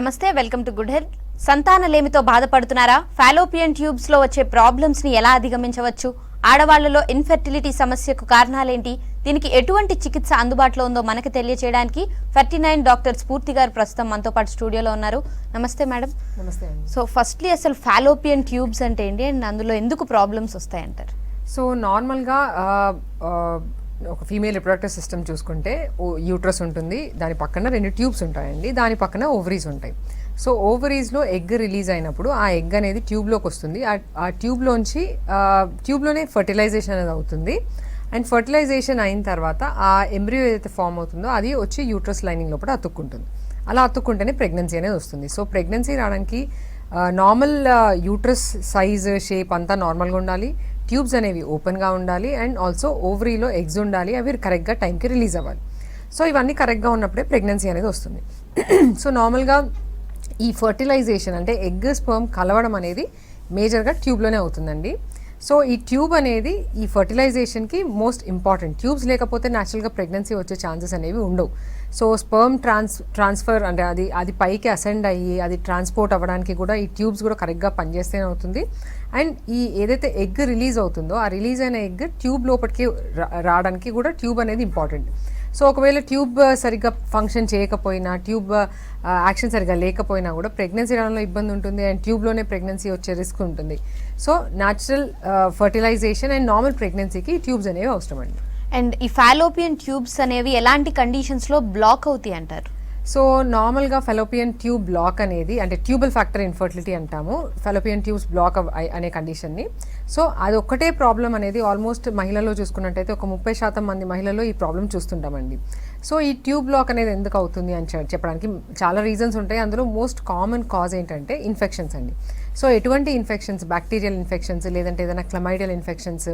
నమస్తే welcome to good health. సంతానలేమితో బాధపడుతున్నారా? ఫాలోపియన్ ట్యూబ్స్లో వచ్చే ప్రాబ్లమ్స్ని ఎలా అధిగమించవచ్చు? ఆడవాళ్ళలో ఇన్ఫెర్టిలిటీ సమస్యకు కారణాలేంటి? దీనికి ఎటువంటి చికిత్స అందుబాటులో ఉందో మనకు తెలియచేయడానికి ఫర్టీ నైన్ డాక్టర్ స్ఫూర్తి గారు ప్రస్తుతం మనతో పాటు స్టూడియోలో ఉన్నారు. నమస్తే మేడం. నమస్తే సో ఫస్ట్లీ అసలు ఫాలోపియన్ ట్యూబ్స్ అంటే ఏంటి? అండ్ అందులో ఎందుకు ప్రాబ్లమ్స్ వస్తాయంటారు? సో నార్మల్గా ఒక ఫీమేల్ రిప్రొడక్టివ్ సిస్టమ్ చూసుకుంటే యూట్రస్ ఉంటుంది దాని పక్కన రెండు ట్యూబ్స్ ఉంటాయండి దాని పక్కన ఓవరీస్ ఉంటాయి. సో ఓవరీస్లో ఎగ్ రిలీజ్ అయినప్పుడు ఆ ఎగ్ అనేది ట్యూబ్లోకి వస్తుంది. ఆ- ట్యూబ్లోంచి ట్యూబ్లోనే ఫర్టిలైజేషన్ అనేది అవుతుంది. అండ్ ఫర్టిలైజేషన్ అయిన తర్వాత ఆ ఎంబ్రియో ఏదైతే ఫామ్ అవుతుందో అది వచ్చి యూట్రస్ లైనింగ్ లోపల అతుక్కుంటుంది. అలా అతుక్కుంటేనే ప్రెగ్నెన్సీ అనేది వస్తుంది. సో ప్రెగ్నెన్సీ రావడానికి నార్మల్ యూట్రస్ సైజ్ షేప్ అంతా నార్మల్గా ఉండాలి. ట్యూబ్స్ అనేవి ఓపెన్గా ఉండాలి అండ్ ఆల్సో ఓవరీలో ఎగ్స్ ఉండాలి. అవి కరెక్ట్గా టైంకి రిలీజ్ అవ్వాలి. సో ఇవన్నీ కరెక్ట్గా ఉన్నప్పుడే ప్రెగ్నెన్సీ అనేది వస్తుంది. సో నార్మల్గా ఈ ఫర్టిలైజేషన్ అంటే ఎగ్ స్పర్మ్ కలవడం అనేది మేజర్గా ట్యూబ్లోనే అవుతుందండి. సో ఈ ట్యూబ్ అనేది ఈ ఫర్టిలైజేషన్కి మోస్ట్ ఇంపార్టెంట్. ట్యూబ్స్ లేకపోతే న్యాచురల్గా ప్రెగ్నెన్సీ వచ్చే ఛాన్సెస్ అనేవి ఉండవు. సో స్పర్మ్ ట్రాన్స్ ట్రాన్స్ఫర్ అంటే అది అది పైకి అసెండ్ అయ్యి అది ట్రాన్స్పోర్ట్ అవ్వడానికి కూడా ఈ ట్యూబ్స్ కూడా కరెక్ట్గా పనిచేస్తేనే అవుతుంది. అండ్ ఈ ఏదైతే ఎగ్ రిలీజ్ అవుతుందో ఆ రిలీజ్ అయిన ఎగ్ ట్యూబ్ లోపలికి రావడానికి కూడా ట్యూబ్ అనేది ఇంపార్టెంట్. సో ఒకవేళ ట్యూబ్ సరిగ్గా ఫంక్షన్ చేయకపోయినా ట్యూబ్ యాక్షన్ సరిగ్గా లేకపోయినా కూడా ప్రెగ్నెన్సీ రావడంలో ఇబ్బంది ఉంటుంది అండ్ ట్యూబ్లోనే ప్రెగ్నెన్సీ వచ్చే రిస్క్ ఉంటుంది. So natural fertilization and normal ప్రెగ్నెన్సీకి tubes అనేవి అవసరం అండి అండ్ ఈ ఫాలోపియన్ ట్యూబ్స్ అనేవి ఎలాంటి కండిషన్స్లో బ్లాక్ అవుతాయి అంటారు? సో నార్మల్గా ఫెలోపియన్ ట్యూబ్ బ్లాక్ అనేది అంటే ట్యూబల్ ఫ్యాక్టర్ ఇన్ఫర్టిలిటీ అంటాము ఫెలోపియన్ ట్యూబ్స్ బ్లాక్ అనే కండిషన్ని. సో అది ఒక్కటే ప్రాబ్లం అనేది ఆల్మోస్ట్ మహిళల్లో చూసుకున్నట్టయితే ఒక ముప్పై శాతం మంది మహిళల్లో ఈ ప్రాబ్లం చూస్తుంటామండి. సో ఈ ట్యూబ్ బ్లాక్ అనేది ఎందుకు అవుతుంది అని చెప్పడానికి చాలా రీజన్స్ ఉంటాయి. అందులో మోస్ట్ కామన్ కాజ్ ఏంటంటే ఇన్ఫెక్షన్స్ అండి. సో ఎటువంటి ఇన్ఫెక్షన్స్ బ్యాక్టీరియల్ ఇన్ఫెక్షన్స్ లేదంటే ఏదైనా క్లమైడియల్ ఇన్ఫెక్షన్స్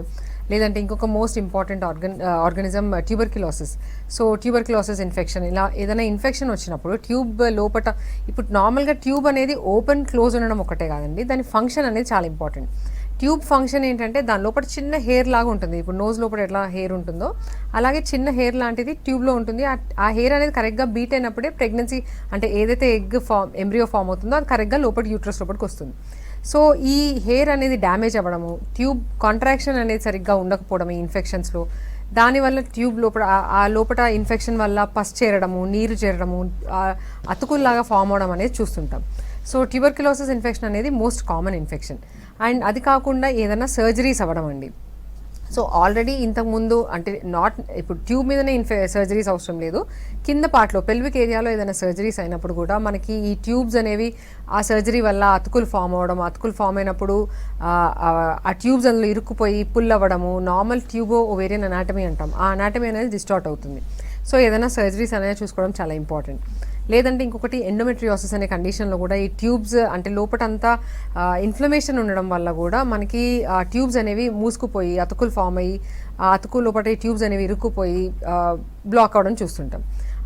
లేదంటే ఇంకొక most important organ organism tuberculosis so tuberculosis infection ఇలా ఏదైనా ఇన్ఫెక్షన్ వచ్చినప్పుడు ట్యూబ్ లోపట ఇప్పుడు నార్మల్గా ట్యూబ్ అనేది ఓపెన్ క్లోజ్ ఉండడం ఒకటే కాదండి. దాని ఫంక్షన్ అనేది చాలా ఇంపార్టెంట్ ట్యూబ్ ఫంక్షన్ ఏంటంటే దాని లోపల చిన్న హెయిర్ లాగా ఉంటుంది. ఇప్పుడు నోజ్ లోపల ఎట్లా హెయిర్ ఉంటుందో అలాగే చిన్న హెయిర్ లాంటిది ట్యూబ్లో ఉంటుంది. ఆ- ఆ హెయిర్ అనేది కరెక్ట్గా బీట్ అయినప్పుడే ప్రెగ్నెన్సీ అంటే ఏదైతే ఎగ్ ఫామ్ ఎంబ్రియో ఫామ్ అవుతుందో అది కరెక్ట్గా లోపల యూట్రస్ లోపలికి వస్తుంది. సో ఈ హెయిర్ అనేది డ్యామేజ్ అవ్వడము ట్యూబ్ కాంట్రాక్షన్ అనేది సరిగ్గా ఉండకపోవడం ఈ ఇన్ఫెక్షన్స్లో. దానివల్ల ట్యూబ్ లోపల ఆ- లోపల ఇన్ఫెక్షన్ వల్ల పస్ చేరడము నీరు చేరడము అతుకుల్లాగా ఫామ్ అవడం అనేది చూస్తుంటాం. సో ట్యూబర్క్యులోసిస్ ఇన్ఫెక్షన్ అనేది మోస్ట్ కామన్ ఇన్ఫెక్షన్. అండ్ అది కాకుండా ఏదైనా సర్జరీస్ అవ్వడం అండి. సో ఆల్రెడీ ఇంతకుముందు అంటే నాట్ ఇప్పుడు ట్యూబ్ మీదనే ఇన్ఫె సర్జరీస్ అవసరం లేదు. కింద పార్ట్లో పెల్విక్ ఏరియాలో ఏదైనా సర్జరీస్ అయినప్పుడు కూడా మనకి ఈ ట్యూబ్స్ అనేవి ఆ సర్జరీ వల్ల అతుకులు ఫామ్ అవ్వడం అతుకులు ఫామ్ అయినప్పుడు ఆ, ఆ ట్యూబ్స్ అందులో ఇరుక్కుపోయి పుల్ అవ్వడము నార్మల్ ట్యూబో ఓవేరియన్ అనాటమీ అంటాం. ఆ అనాటమీ అనేది డిస్టార్ట్ అవుతుంది. సో ఏదైనా సర్జరీస్ అనేది చూసుకోవడం చాలా ఇంపార్టెంట్ లేదంటే ఇంకొకటి ఎండోమెట్రియోసిస్ అనే కండిషన్లో కూడా ఈ ట్యూబ్స్ అంటే లోపటంతా ఇన్ఫ్లమేషన్ ఉండడం వల్ల కూడా మనకి ఆ ట్యూబ్స్ అనేవి మూసుకుపోయి అతుకులు ఫామ్ అయ్యి ఆ అతుకు లోపల ట్యూబ్స్ అనేవి ఇరుక్కుపోయి బ్లాక్ అవ్వడం చూస్తుంటాం.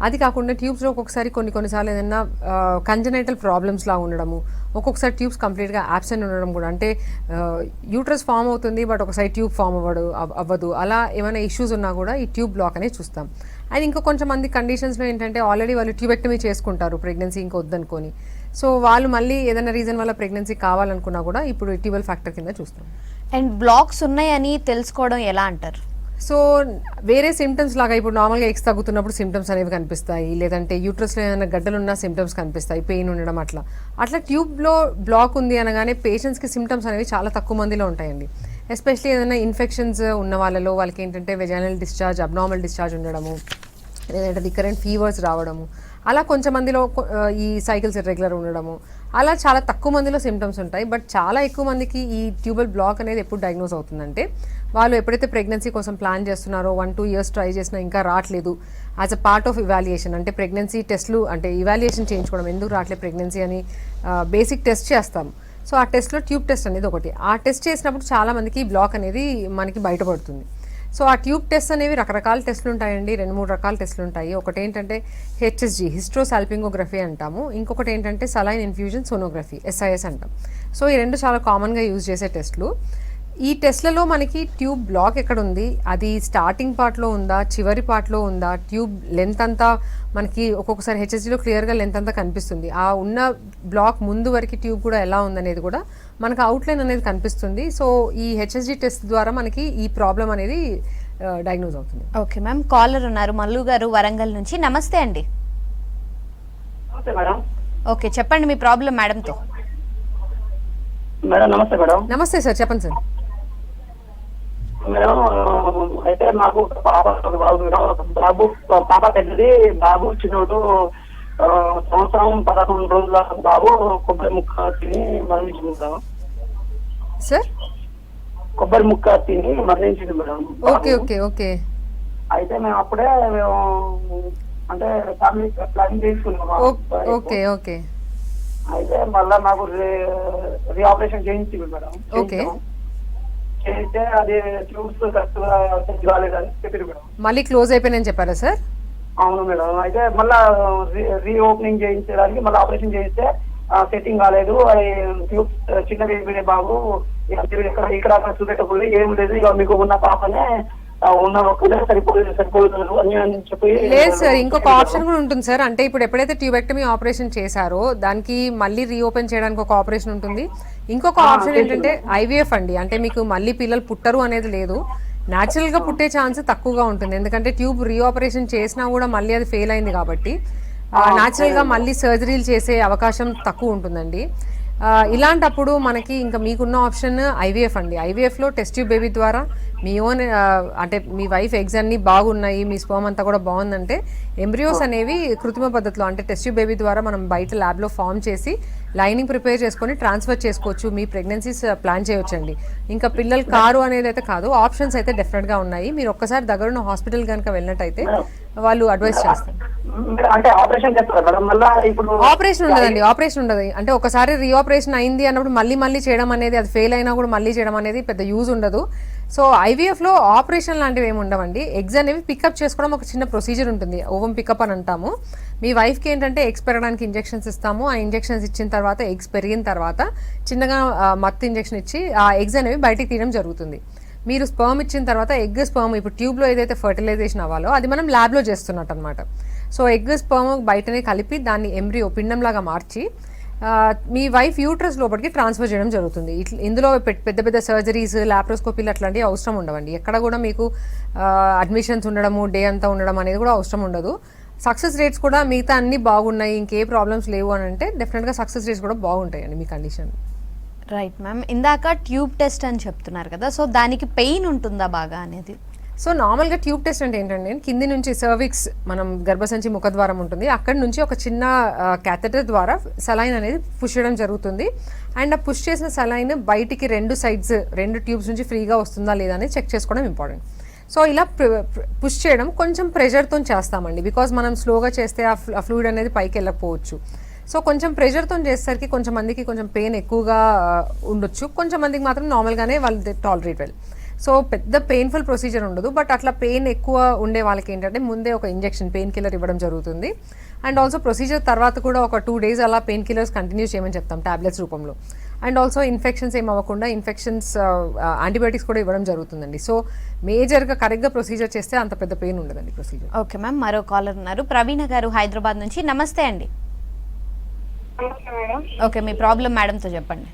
అది కాకుండా ట్యూబ్స్లో ఒక్కొక్కసారి కొన్ని కొన్నిసార్లు ఏదైనా కంజనైటల్ ప్రాబ్లమ్స్లా ఉండడము ఒక్కొక్కసారి ట్యూబ్స్ కంప్లీట్గా యాబ్సెంట్ ఉండడం కూడా అంటే యూట్రస్ ఫామ్ అవుతుంది బట్ ఒకసారి ట్యూబ్ ఫామ్ అవ్వడు అవ్వదు. అలా ఏమైనా ఇష్యూస్ ఉన్నా కూడా ఈ ట్యూబ్ బ్లాక్ అనేది చూస్తాం. అండ్ ఇంకా కొంచెం మంది కండిషన్స్లో ఏంటంటే ఆల్రెడీ వాళ్ళు ట్యూబెక్టమీ చేసుకుంటారు ప్రెగ్నెన్సీ ఇంకా వద్దనుకొని. సో వాళ్ళు మళ్ళీ ఏదైనా రీజన్ వల్ల ప్రెగ్నెన్సీ కావాలనుకున్నా కూడా ఇప్పుడు ట్యూబల్ ఫ్యాక్టర్ కింద చూస్తాం అండ్ బ్లాక్స్ ఉన్నాయని తెలుసుకోవడం ఎలా అంటారు? సో వేరే సిమ్టమ్స్ లాగా ఇప్పుడు నార్మల్గా ఎక్స్ తగ్గుతున్నప్పుడు సిమ్టమ్స్ అనేవి కనిపిస్తాయి. లేదంటే యూట్రస్లో ఏదైనా గడ్డలు ఉన్న సిమ్టమ్స్ కనిపిస్తాయి. పెయిన్ ఉండడం అట్లా. అట్లా ట్యూబ్లో బ్లాక్ ఉంది అనగానే పేషెంట్స్కి సిమ్టమ్స్ అనేవి చాలా తక్కువ మందిలో ఉంటాయండి. ఎస్పెషలీ ఏదైనా ఇన్ఫెక్షన్స్ ఉన్న వాళ్ళలో వాళ్ళకి ఏంటంటే వెజైనల్ డిశ్చార్జ్ అబ్నార్మల్ డిశ్చార్జ్ ఉండడము లేదంటే రికరెంట్ ఫీవర్స్ రావడము. అలా కొంచెం మందిలో ఈ సైకిల్స్ రెగ్యులర్ ఉండడము. అలా చాలా తక్కువ మందిలో సిమ్టమ్స్ ఉంటాయి. బట్ చాలా ఎక్కువ మందికి ఈ ట్యూబల్ బ్లాక్ అనేది ఎప్పుడు డయాగ్నోస్ అవుతుందంటే వాళ్ళు ఎప్పుడైతే ప్రెగ్నెన్సీ కోసం ప్లాన్ చేస్తున్నారో వన్ టూ ఇయర్స్ ట్రై చేసినా ఇంకా రావట్లేదు as a part of evaluation అంటే ప్రెగ్నెన్సీ టెస్ట్లు అంటే ఇవాల్యుయేషన్ చేయించుకోవడం ఎందుకు రావట్లేదు ప్రెగ్నెన్సీ అని బేసిక్ టెస్ట్ చేస్తాం. సో ఆ టెస్ట్లో ట్యూబ్ టెస్ట్ అనేది ఒకటి. ఆ టెస్ట్ చేసినప్పుడు చాలా మందికి బ్లాక్ అనేది మనకి బయటపడుతుంది. సో ఆ ట్యూబ్ టెస్ట్ అనేవి రకరకాల టెస్టులు ఉంటాయండి. రెండు మూడు రకాల టెస్టులు ఉంటాయి. ఒకటి ఏంటంటే హెచ్ఎస్జి హిస్ట్రోసాల్పింగోగ్రఫీ అంటాము. ఇంకొకటి ఏంటంటే సలైన్ ఇన్ఫ్యూజన్ సోనోగ్రఫీ ఎస్ఐఎస్ అంటాం. సో ఈ రెండు చాలా కామన్గా యూజ్ చేసే టెస్టులు. ఈ టెస్ట్లలో మనకి ట్యూబ్ బ్లాక్ ఎక్కడ ఉంది అది స్టార్టింగ్ పార్ట్లో ఉందా? చివరి పార్ట్లో ఉందా? ట్యూబ్ లెంత్ అంతా మనకి ఒక్కొక్కసారి హెచ్ఎస్జిలో క్లియర్గా లెంత్ అంతా కనిపిస్తుంది. ఆ ఉన్న బ్లాక్ ముందు వరకు ట్యూబ్ కూడా ఎలా ఉందనేది కూడా మనకు అవుట్లైన్ అనేది కనిపిస్తుంది. సో ఈ హెచ్ఎస్జి టెస్ట్ ద్వారా మనకి ఈ ప్రాబ్లం అనేది డయాగ్నోజ్ అవుతుంది. Okay ma'am. కాలర్ ఉన్నారు. మల్లు గారు వరంగల్ నుంచి. నమస్తే అండి. నమస్తే మేడం. ఓకే చెప్పండి మీ ప్రాబ్లం మేడంతో. మేడం నమస్తే మేడం. నమస్తే సార్ చెప్పండి సార్. మేడం అయితే మాకు ఒక పాప ఒక బాబు మేడం. బాబు పాప పెద్దది బాబు చిన్నోడు సంవత్సరం పదకొండు రోజుల బాబు కొబ్బరి ముక్క తిని మరణించింది మేడం సార్ కొబ్బరి ముక్క తిని మరణించింది మేడం ఓకే. ఓకే ఓకే అయితే మేము అప్పుడే మేము అంటే ఫ్యామిలీ ప్లానింగ్ చేసుకున్నాం ఓ- ఓకే ఓకే అయితే మళ్ళా మాకు రీఆపరేషన్ చేయించింది మేడం ఓకే. చేయిస్తే అది ట్యూబ్స్ కరెక్ట్గా సెట్ కాలేదని చెప్పారు మేడం. మళ్ళీ క్లోజ్ అయిపోయిందని చెప్పారా సార్? అవును మేడం. అయితే మళ్ళా రీఓపెనింగ్ చేయించడానికి మళ్ళీ ఆపరేషన్ చేయిస్తే సెట్టింగ్ కాలేదు. అది ట్యూబ్స్ చిన్న బేబీ. ఇక్కడ ఇక్కడ చూపెట్టకూడదు ఏం లేదు. ఇక మీకు ఉన్న పాపనే లేదు సార్ ఇంకొక ఆప్షన్ కూడా ఉంటుంది సార్. అంటే ఇప్పుడు ఎప్పుడైతే ట్యూబెక్టమీ ఆపరేషన్ చేశారో దానికి మళ్ళీ రీఓపెన్ చేయడానికి ఒక ఆపరేషన్ ఉంటుంది. ఇంకొక ఆప్షన్ ఏంటంటే ఐవీఎఫ్ అండి. అంటే మీకు మళ్ళీ పిల్లలు పుట్టరు అనేది లేదు. న్యాచురల్గా పుట్టే ఛాన్స్ తక్కువగా ఉంటుంది. ఎందుకంటే ట్యూబ్ రీఆపరేషన్ చేసినా కూడా మళ్ళీ అది ఫెయిల్ అయింది కాబట్టి. న్యాచురల్గా మళ్ళీ సర్జరీలు చేసే అవకాశం తక్కువ ఉంటుందండి. ఇలాంటప్పుడు మనకి ఇంకా మీకున్న ఆప్షన్ ఐవీఎఫ్ అండి. ఐవీఎఫ్లో టెస్ట్ బేబీ ద్వారా మీ ఓన్ అంటే మీ వైఫ్ ఎగ్స్ అన్ని బాగున్నాయి మీ స్పోమ్ అంతా కూడా బాగుందంటే ఎంబ్రియోస్ అనేవి కృత్రిమ పద్ధతిలో అంటే టెస్ట్ బేబీ ద్వారా మనం బయట ల్యాబ్లో ఫామ్ చేసి లైనింగ్ ప్రిపేర్ చేసుకొని ట్రాన్స్ఫర్ చేసుకోవచ్చు. మీ ప్రెగ్నెన్సీస్ ప్లాన్ చేయొచ్చండి. ఇంకా పిల్లలు కారు అనేది అయితే కాదు ఆప్షన్స్ అయితే డెఫినెట్గా ఉన్నాయి. మీరు ఒక్కసారి దగ్గరున్న హాస్పిటల్ కనుక వెళ్ళినట్టయితే వాళ్ళు అడ్వైస్ చేస్తారు. అంటే ఆపరేషన్ చేస్తారు మేడం మళ్ళా ఇప్పుడు ఆపరేషన్ ఉండదండి ఆపరేషన్ ఉండదు. అంటే ఒకసారి రీఆపరేషన్ అయింది అన్నప్పుడు మళ్ళీ మళ్ళీ చేయడం అనేది అది ఫెయిల్ అయినా కూడా మళ్ళీ చేయడం అనేది పెద్ద యూజ్ ఉండదు. సో ఐవీఎఫ్లో ఆపరేషన్ లాంటివి ఏమి ఉండవండి. ఎగ్స్ అనేవి పికప్ చేసుకోవడం ఒక చిన్న ప్రొసీజర్ ఉంటుంది. ఓవం పికప్ అని అంటాము. మీ వైఫ్కి ఏంటంటే ఎగ్స్ పెరగడానికి ఇంజెక్షన్స్ ఇస్తాము. ఆ ఇంజెక్షన్స్ ఇచ్చిన తర్వాత ఎగ్స్ పెరిగిన తర్వాత చిన్నగా మత్తు ఇంజెక్షన్ ఇచ్చి ఆ ఎగ్స్ అనేవి బయటికి తీయడం జరుగుతుంది. మీరు స్పర్మ్ ఇచ్చిన తర్వాత ఎగ్ స్పర్మ్ ఇప్పుడు ట్యూబ్లో ఏదైతే ఫర్టిలైజేషన్ అవ్వాలో అది మనం ల్యాబ్లో చేస్తున్నట్టు అనమాట సో ఎగ్ స్పర్మ్ బయటనే కలిపి దాన్ని ఎంబ్రియో పిండంలాగా మార్చి మీ వైఫ్ యూట్రస్ లోపలికి ట్రాన్స్ఫర్ చేయడం జరుగుతుంది. ఇట్ల ఇందులో పెద్ద పెద్ద సర్జరీస్ లాప్రోస్కోపీలు అట్లాంటివి అవసరం ఉండవండి. ఎక్కడ కూడా మీకు అడ్మిషన్స్ ఉండడము డే అంతా ఉండడం అనేది కూడా అవసరం ఉండదు. సక్సెస్ రేట్స్ కూడా మిగతా అన్ని బాగున్నాయి ఇంకే ప్రాబ్లమ్స్ లేవు అని అంటే డెఫినెట్గా సక్సెస్ రేట్స్ కూడా బాగుంటాయండి మీ కండిషన్ రైట్ మ్యామ్ ఇందాక ట్యూబ్ టెస్ట్ అని చెప్తున్నారు కదా సో దానికి పెయిన్ ఉంటుందా బాగా అనేది? సో నార్మల్గా ట్యూబ్ టెస్ట్ అంటే ఏంటంటే కింది నుంచి సర్విక్స్ మనం గర్భసంచి ముఖద్వారం ఉంటుంది అక్కడి నుంచి ఒక చిన్న క్యాథెటర్ ద్వారా సలైన్ అనేది పుష్ చేయడం జరుగుతుంది. అండ్ ఆ పుష్ చేసిన సలైన్ బయటికి రెండు సైడ్స్ రెండు ట్యూబ్స్ నుంచి ఫ్రీగా వస్తుందా లేదా అనేది చెక్ చేసుకోవడం ఇంపార్టెంట్ సో ఇలా పుష్ చేయడం కొంచెం ప్రెషర్తో చేస్తామండి బికాజ్ మనం స్లోగా చేస్తే ఆ ఫ్లూయిడ్ అనేది పైకి వెళ్ళకపోవచ్చు. సో కొంచెం ప్రెషర్తో చేసేసరికి కొంచెం మందికి కొంచెం పెయిన్ ఎక్కువగా ఉండొచ్చు. కొంచెం మందికి మాత్రం నార్మల్గానే వాళ్ళు టాలరేట్ వెల్ సో పెద్ద పెయిన్ఫుల్ ప్రొసీజర్ ఉండదు. బట్ అట్లా పెయిన్ ఎక్కువ ఉండే వాళ్ళకి ఏంటంటే ముందే ఒక ఇంజెక్షన్ పెయిన్ కిల్లర్ ఇవ్వడం జరుగుతుంది. అండ్ ఆల్సో ప్రొసీజర్ తర్వాత కూడా ఒక టూ డేస్ అలా పెయిన్ కిల్లర్స్ కంటిన్యూ చేయమని చెప్తాం టాబ్లెట్స్ రూపంలో. అండ్ ఆల్సో ఇన్ఫెక్షన్స్ ఏం అవ్వకుండా ఇన్ఫెక్షన్స్ యాంటీబయాటిక్స్ కూడా ఇవ్వడం జరుగుతుందండి. సో మేజర్గా కరెక్ట్గా ప్రొసీజర్ చేస్తే అంత పెద్ద పెయిన్ ఉండదండి ప్రొసీజర్ ఓకే మ్యామ్ మరో కాలర్ ఉన్నారు. ప్రవీణ గారు హైదరాబాద్ నుంచి. నమస్తే అండి. ఓకే మీ ప్రాబ్లం మేడంతో చెప్పండి.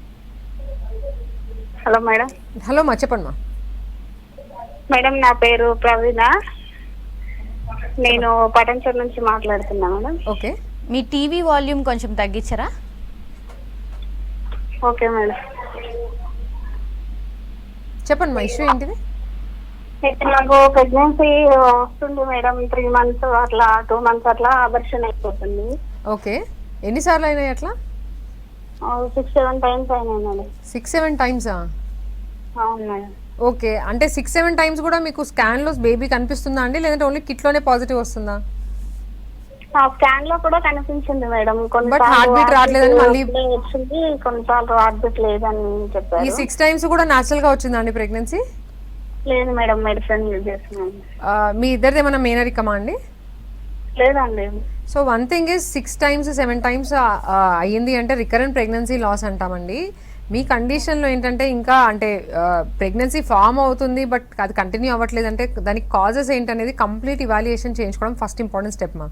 Hello madam. హలో మా చెప్పండి మా. మేడం నా పేరు ప్రవీణ. నేను పటంచర్ నుంచి మాట్లాడుతున్నా మేడం. ఓకే. మీ టీవీ వాల్యూమ్ కొంచెం తగ్గించరా? Okay madam. చెప్పండి మా ఇష్యూ ఏంటిది? అయితే నాకు ప్రెగ్నెన్సీ వస్తుంది మేడం త్రీ మంత్స్ అట్లా టూ మంత్స్ అట్లా అబర్షన్ అయిపోతుంది. ఓకే. ఎన్నిసార్లు అయినాయి అట్లా? సిక్స్ సెవెన్ టైమ్స్ అయినాయి మేడం. సిక్స్ సెవెన్ టైమ్సా అవును మేడం. ఓకే అంటే సిక్స్ సెవెన్ టైమ్స్ కూడా మీకు స్కాన్లో బేబీ కనిపిస్తుందా అండి? లేదంటే ఓన్లీ కిట్లోనే పాజిటివ్ వస్తుందా? ఆ స్కాన్లో కూడా కనిపించింది మేడం. కొన్నిసార్లు heartbeat రావట్లేదని మళ్ళీ- వచ్చింది కొన్నిసార్లు హార్ట్బీట్ లేదని ఈ చెప్పారు సిక్స్ టైమ్స్ కూడా న్యాచురల్గా వచ్చిందా అండి ప్రెగ్నెన్సీ లేదు మేడం మెడిసిన్ యూజ్ చేస్తున్నాను. మీ ఇద్దరిది ఏమైనా మేనరికమా అండి? లేదండి. So one thing is six times seven times అయ్యింది అంటే రికరెంట్ ప్రెగ్నెన్సీ లాస్ అంటామండి. మీ కండిషన్లో ఏంటంటే ఇంకా అంటే ప్రెగ్నెన్సీ ఫామ్ అవుతుంది బట్ అది కంటిన్యూ అవ్వట్లేదు అంటే దానికి కాజెస్ ఏంటనేది కంప్లీట్ ఇవాల్యుయేషన్ చేయించుకోవడం ఫస్ట్ ఇంపార్టెంట్ స్టెప్ మా.